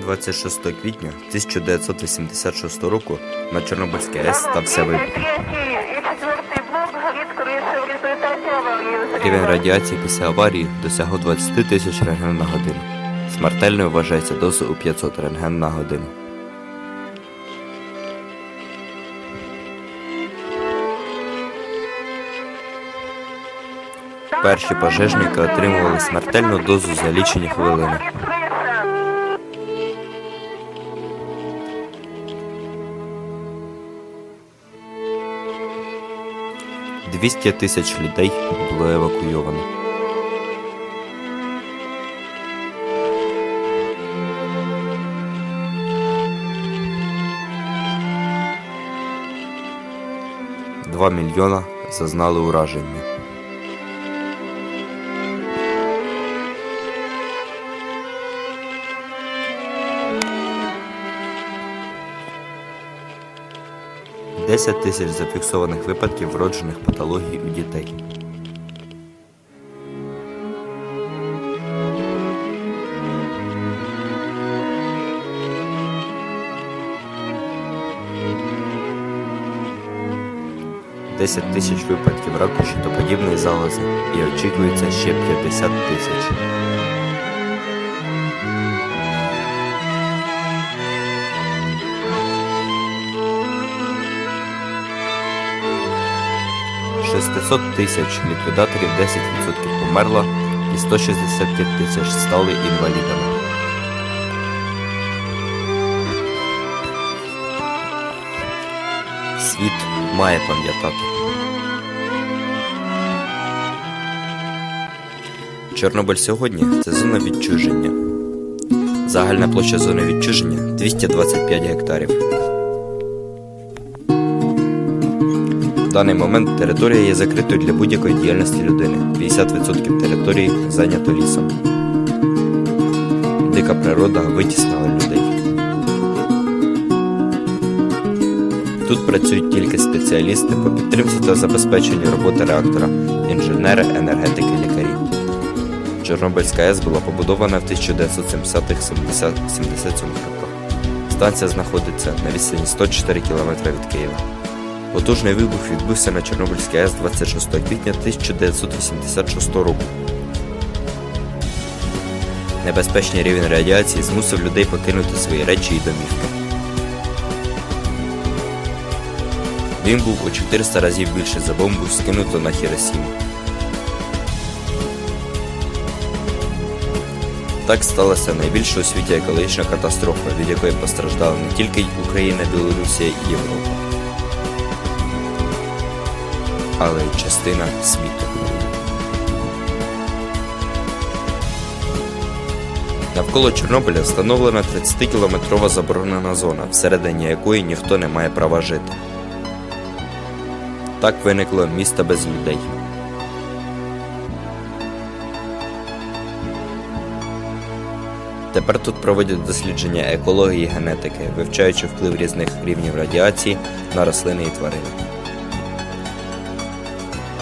26 квітня 1986 року на Чорнобильській АЕС стався вибух. Рівень радіації після аварії досягав 20 тисяч рентген на годину. Смертельною вважається доза у 500 рентген на годину. Перші пожежники отримували смертельну дозу за лічені хвилини. 200 тисяч людей було евакуйовано. Два мільйона зазнали ураження. Десять тисяч зафіксованих випадків вроджених патологій у дітей. Десять тисяч випадків раку щитоподібної залози і очікується ще 50 тисяч. Шестисот тисяч ліквідаторів 10% померло і 165 тисяч стали інвалідами. Світ має пам'ятати. Чорнобиль сьогодні це зона відчуження. Загальна площа зони відчуження 225 гектарів. В даний момент територія є закритою для будь-якої діяльності людини. 50% території зайнято лісом. Дика природа витіснила людей. Тут працюють тільки спеціалісти по підтримці та забезпеченню роботи реактора, інженери, енергетики, лікарі. Чорнобильська АЕС була побудована в 1970-х-77 роках. Станція знаходиться на відстані 104 км від Києва. Потужний вибух відбувся на Чорнобильській АЕС 26 квітня 1986 року. Небезпечний рівень радіації змусив людей покинути свої речі і домівки. Він був у 400 разів більше за бомбу, скинуту на Хіросіму. Так сталася найбільша у світі екологічна катастрофа, від якої постраждали не тільки Україна, Білорусія і Європа, але й частина світу. Навколо Чорнобиля встановлена 30-кілометрова заборонена зона, всередині якої ніхто не має права жити. Так виникло місто без людей. Тепер тут проводять дослідження екології генетики, вивчаючи вплив різних рівнів радіації на рослини і тварини.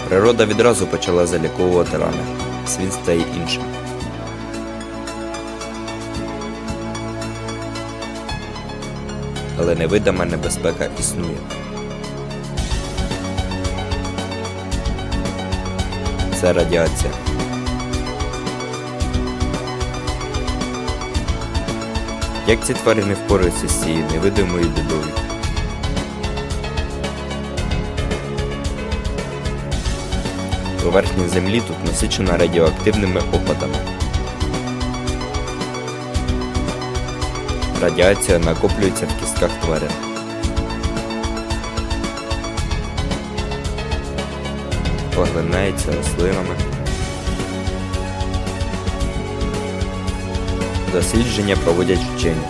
Природа відразу почала заліковувати рани, світ стає іншим. Але невидима небезпека існує. Це радіація. Як ці тварини впораються з цією невидимою бідою? Поверхня землі тут насичена радіоактивними опадами. Радіація накоплюється в кістках тварин. Поглинається рослинами. Дослідження проводять вчені.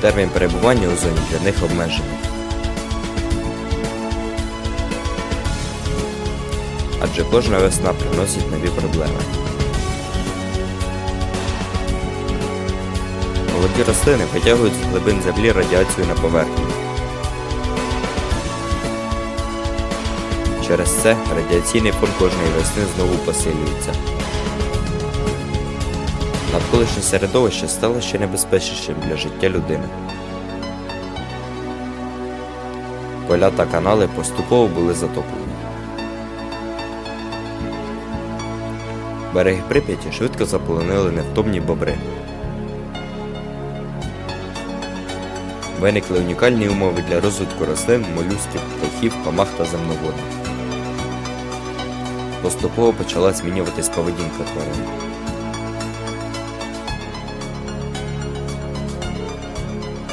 Термін перебування у зоні для них обмежений. Адже кожна весна приносить нові проблеми. Молоді рослини витягують з глибин землі радіацію на поверхню. Через це радіаційний фон кожної весни знову посилюється. Навколишнє середовище стало ще небезпечнішим для життя людини. Поля та канали поступово були затоплені. Береги Прип'яті швидко заполонили невтомні бобри. Виникли унікальні умови для розвитку рослин, молюсків, птахів, комах та земноводних. Поступово почала змінюватись поведінка тварин.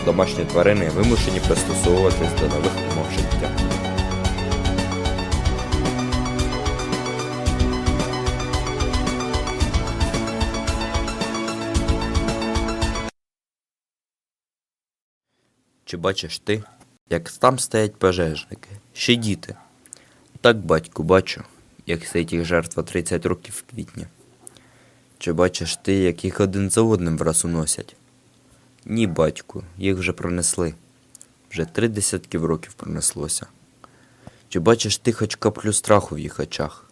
Домашні тварини вимушені пристосовуватись до нових умов життя. Чи бачиш ти, як там стоять пожежники, ще діти? Так, батьку, бачу, як стоїть їх жертва 30 років в квітні. Чи бачиш ти, як їх один за одним враз уносять? Ні, батьку, їх вже пронесли. Вже три десятки років пронеслося. Чи бачиш ти хоч каплю страху в їх очах?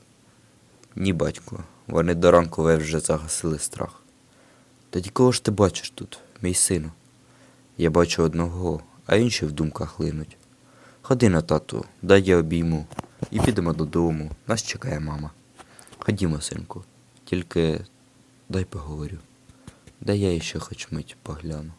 Ні, батьку, вони до ранку вже загасили страх. Тоді кого ж ти бачиш тут, мій сину? Я бачу одного, а інші в думках линуть. Ходи на тату, дай я обійму. І підемо додому. Нас чекає мама. Ходімо, синку. Тільки дай поговорю. Дай я іще хоч мить погляну.